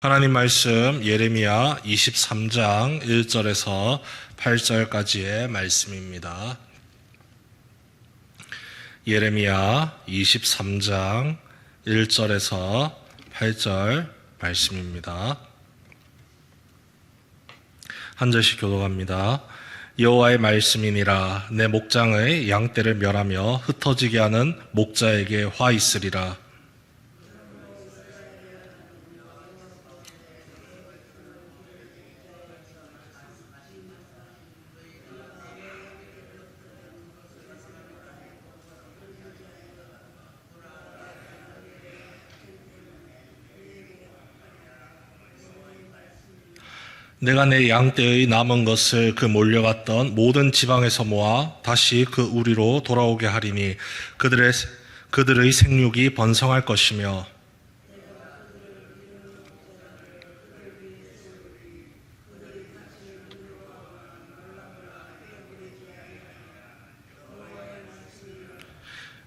하나님 말씀 예레미야 23장 1절에서 8절까지의 말씀입니다. 예레미야 23장 1절에서 8절 말씀입니다. 한 절씩 교독합니다. 여호와의 말씀이니라 내 목장의 양떼를 멸하며 흩어지게 하는 목자에게 화 있으리라. 내가 내 양떼의 남은 것을 그 몰려갔던 모든 지방에서 모아 다시 그 우리로 돌아오게 하리니 그들의 그들의 생육이 번성할 것이며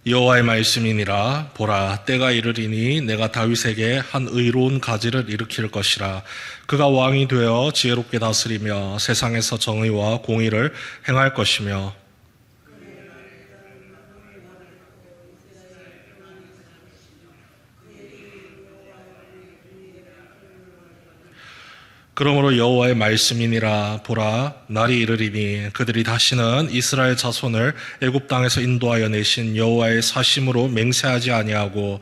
여호와의 말씀이니라. 보라 때가 이르리니 내가 다윗에게 한 의로운 가지를 일으킬 것이라. 그가 왕이 되어 지혜롭게 다스리며 세상에서 정의와 공의를 행할 것이며 그러므로 여호와의 말씀이니라 보라 날이 이르리니 그들이 다시는 이스라엘 자손을 애굽 땅에서 인도하여 내신 여호와의 사심으로 맹세하지 아니하고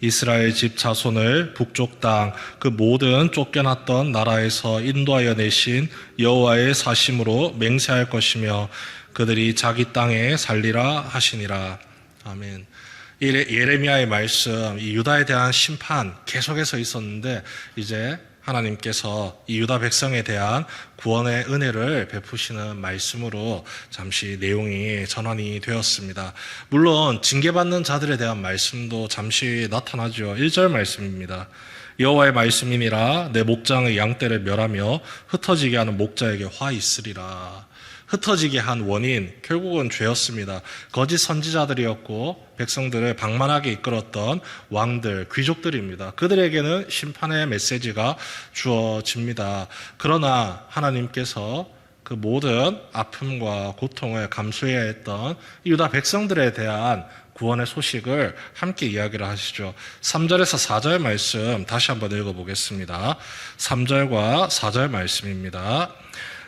이스라엘 집 자손을 북쪽 땅 그 모든 쫓겨났던 나라에서 인도하여 내신 여호와의 사심으로 맹세할 것이며 그들이 자기 땅에 살리라 하시니라 아멘. 이 예레미야의 말씀, 이 유다에 대한 심판 계속해서 있었는데 이제 하나님께서 이 유다 백성에 대한 구원의 은혜를 베푸시는 말씀으로 잠시 내용이 전환이 되었습니다. 물론 징계받는 자들에 대한 말씀도 잠시 나타나죠. 1절 말씀입니다. 여호와의 말씀이니라 내 목장의 양떼를 멸하며 흩어지게 하는 목자에게 화 있으리라. 흩어지게 한 원인 결국은 죄였습니다. 거짓 선지자들이었고 백성들을 방만하게 이끌었던 왕들, 귀족들입니다. 그들에게는 심판의 메시지가 주어집니다. 그러나 하나님께서 그 모든 아픔과 고통을 감수해야 했던 유다 백성들에 대한 구원의 소식을 함께 이야기를 하시죠. 3절에서 4절 말씀 다시 한번 읽어보겠습니다. 3절과 4절 말씀입니다.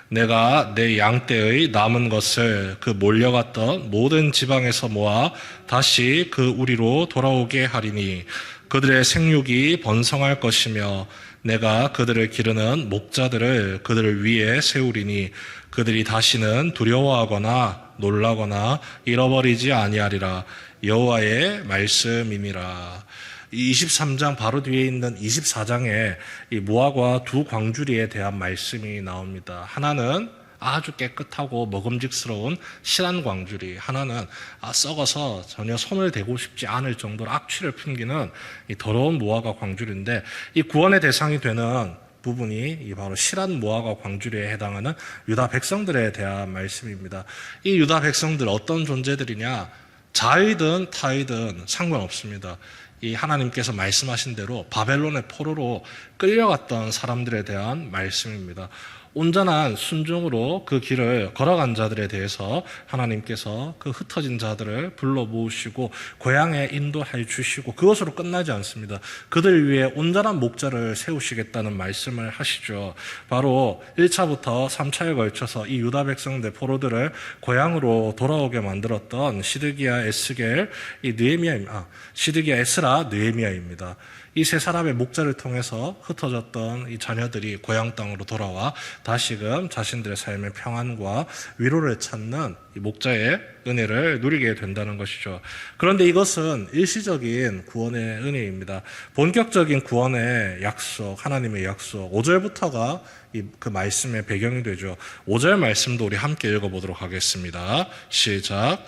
내가 내 양떼의 남은 것을 그 몰려갔던 모든 지방에서 모아 다시 그 우리로 돌아오게 하리니 그들의 생육이 번성할 것이며 내가 그들을 기르는 목자들을 그들을 위해 세우리니 그들이 다시는 두려워하거나 놀라거나 잃어버리지 아니하리라 여호와의 말씀이니라. 23장 바로 뒤에 있는 24장에 이 모아과 두 광주리에 대한 말씀이 나옵니다. 하나는 아주 깨끗하고 먹음직스러운 실한 광주리, 하나는 아, 썩어서 전혀 손을 대고 싶지 않을 정도로 악취를 풍기는 이 더러운 모아가 광주리인데 이 구원의 대상이 되는 부분이 바로 실한 모아가 광주리에 해당하는 유다 백성들에 대한 말씀입니다. 이 유다 백성들 어떤 존재들이냐? 자이든 타이든 상관없습니다. 이 하나님께서 말씀하신 대로 바벨론의 포로로 끌려갔던 사람들에 대한 말씀입니다. 온전한 순종으로 그 길을 걸어간 자들에 대해서 하나님께서 그 흩어진 자들을 불러 모으시고 고향에 인도해 주시고 그것으로 끝나지 않습니다. 그들 위해 온전한 목자를 세우시겠다는 말씀을 하시죠. 바로 1차부터 3차에 걸쳐서 이 유다 백성들 포로들을 고향으로 돌아오게 만들었던 시드기야 에스겔 이 느헤미야 아, 시드기야 에스라 느헤미야입니다. 이 세 사람의 목자를 통해서 흩어졌던 이 자녀들이 고향 땅으로 돌아와 다시금 자신들의 삶의 평안과 위로를 찾는 이 목자의 은혜를 누리게 된다는 것이죠. 그런데 이것은 일시적인 구원의 은혜입니다. 본격적인 구원의 약속, 하나님의 약속, 5절부터가 그 말씀의 배경이 되죠. 5절 말씀도 우리 함께 읽어보도록 하겠습니다. 시작.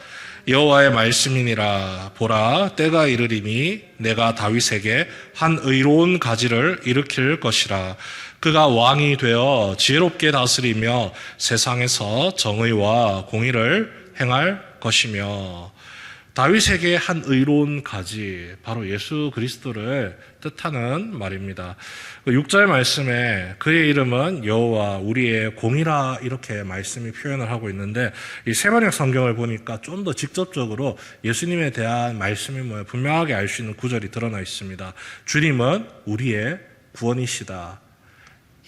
여호와의 말씀이니라 보라 때가 이르리니 내가 다윗에게 한 의로운 가지를 일으킬 것이라 그가 왕이 되어 지혜롭게 다스리며 세상에서 정의와 공의를 행할 것이며 다윗에게 한 의로운 가지 바로 예수 그리스도를 뜻하는 말입니다. 6절 말씀에 그의 이름은 여호와 우리의 공이라 이렇게 말씀이 표현을 하고 있는데 이 세번역 성경을 보니까 좀 더 직접적으로 예수님에 대한 말씀이 뭐 분명하게 알 수 있는 구절이 드러나 있습니다. 주님은 우리의 구원이시다.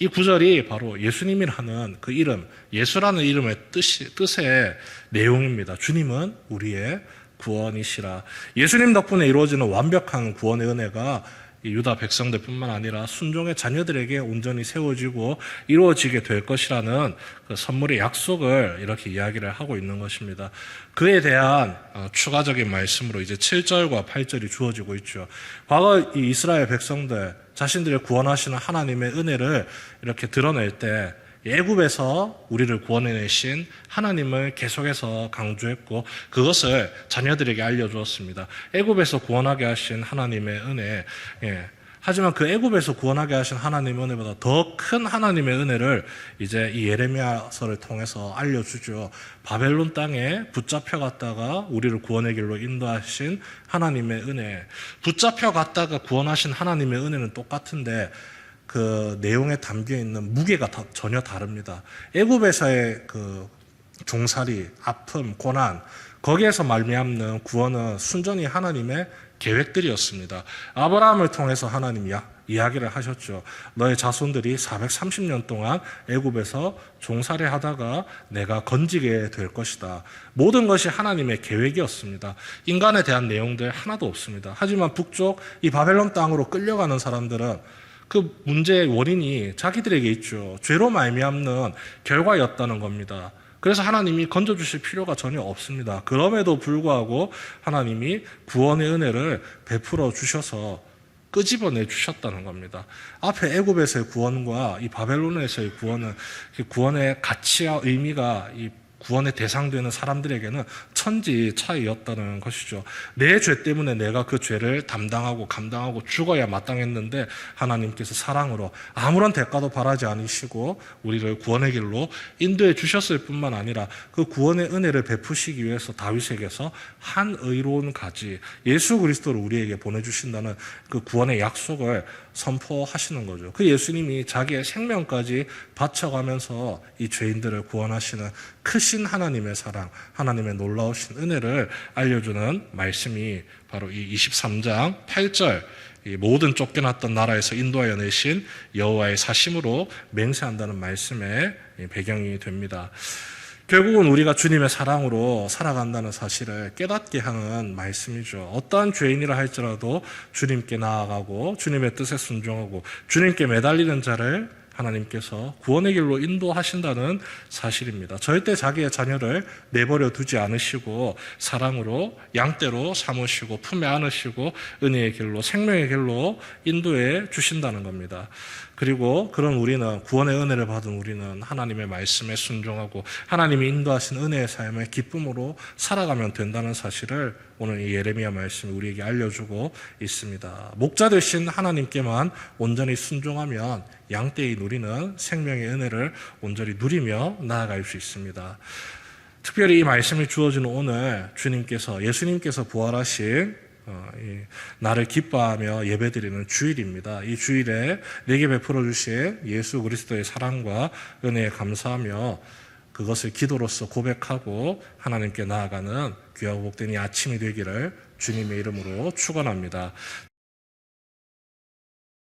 이 구절이 바로 예수님이라는 그 이름, 예수라는 이름의 뜻이, 뜻의 내용입니다. 주님은 우리의 구원이시라. 예수님 덕분에 이루어지는 완벽한 구원의 은혜가 이 유다 백성들뿐만 아니라 순종의 자녀들에게 온전히 세워지고 이루어지게 될 것이라는 그 선물의 약속을 이렇게 이야기를 하고 있는 것입니다. 그에 대한 어, 추가적인 말씀으로 이제 7절과 8절이 주어지고 있죠. 과거 이 이스라엘 백성들 자신들을 구원하시는 하나님의 은혜를 이렇게 드러낼 때 예굽에서 우리를 구원해내신 하나님을 계속해서 강조했고 그것을 자녀들에게 알려주었습니다. 애굽에서 구원하게 하신 하나님의 은혜. 예. 하지만 그 애굽에서 구원하게 하신 하나님의 은혜보다 더 큰 하나님의 은혜를 이제 이 예레미야서를 통해서 알려주죠. 바벨론 땅에 붙잡혀 갔다가 우리를 구원의 길로 인도하신 하나님의 은혜. 붙잡혀 갔다가 구원하신 하나님의 은혜는 똑같은데 그 내용에 담겨 있는 무게가 다- 전혀 다릅니다. 애굽에서의 그 종살이, 아픔, 고난 거기에서 말미암는 구원은 순전히 하나님의 계획들이었습니다. 아브라함을 통해서 하나님 이 이야기를 하셨죠. 너의 자손들이 430년 동안 애굽에서 종살이 하다가 내가 건지게 될 것이다. 모든 것이 하나님의 계획이었습니다. 인간에 대한 내용들 하나도 없습니다. 하지만 북쪽 이 바벨론 땅으로 끌려가는 사람들은 그 문제의 원인이 자기들에게 있죠. 죄로 말미암는 결과였다는 겁니다. 그래서 하나님이 건져 주실 필요가 전혀 없습니다. 그럼에도 불구하고 하나님이 구원의 은혜를 베풀어 주셔서 끄집어내 주셨다는 겁니다. 앞에 애굽에서의 구원과 이 바벨론에서의 구원은 그 구원의 가치와 의미가 이 구원의 대상되는 사람들에게는 천지 차이였다는 것이죠. 내 죄 때문에 내가 그 죄를 담당하고 감당하고 죽어야 마땅했는데 하나님께서 사랑으로 아무런 대가도 바라지 않으시고 우리를 구원의 길로 인도해 주셨을 뿐만 아니라 그 구원의 은혜를 베푸시기 위해서 다윗에게서 한 의로운 가지 예수 그리스도를 우리에게 보내 주신다는 그 구원의 약속을 선포하시는 거죠. 그 예수님이 자기의 생명까지 바쳐가면서 이 죄인들을 구원하시는 크신 하나님의 사랑, 하나님의 놀라우신 은혜를 알려주는 말씀이 바로 이 23장 8절 이 모든 쫓겨났던 나라에서 인도하여 내신 여호와의 사심으로 맹세한다는 말씀의 배경이 됩니다. 결국은 우리가 주님의 사랑으로 살아간다는 사실을 깨닫게 하는 말씀이죠. 어떠한 죄인이라 할지라도 주님께 나아가고 주님의 뜻에 순종하고 주님께 매달리는 자를 하나님께서 구원의 길로 인도하신다는 사실입니다. 절대 자기의 자녀를 내버려 두지 않으시고 사랑으로 양떼로 삼으시고 품에 안으시고 은혜의 길로 생명의 길로 인도해 주신다는 겁니다. 그리고 그런 우리는 구원의 은혜를 받은 우리는 하나님의 말씀에 순종하고 하나님이 인도하신 은혜의 삶을 기쁨으로 살아가면 된다는 사실을 오늘 이 예레미야 말씀이 우리에게 알려주고 있습니다. 목자 되신 하나님께만 온전히 순종하면 양떼의 누리는 생명의 은혜를 온전히 누리며 나아갈 수 있습니다. 특별히 이 말씀이 주어지는 오늘 주님께서 예수님께서 부활하신 나를 기뻐하며 예배드리는 주일입니다. 이 주일에 내게 베풀어 주신 예수 그리스도의 사랑과 은혜에 감사하며 그것을 기도로서 고백하고 하나님께 나아가는 귀하고 복된 이 아침이 되기를 주님의 이름으로 축원합니다.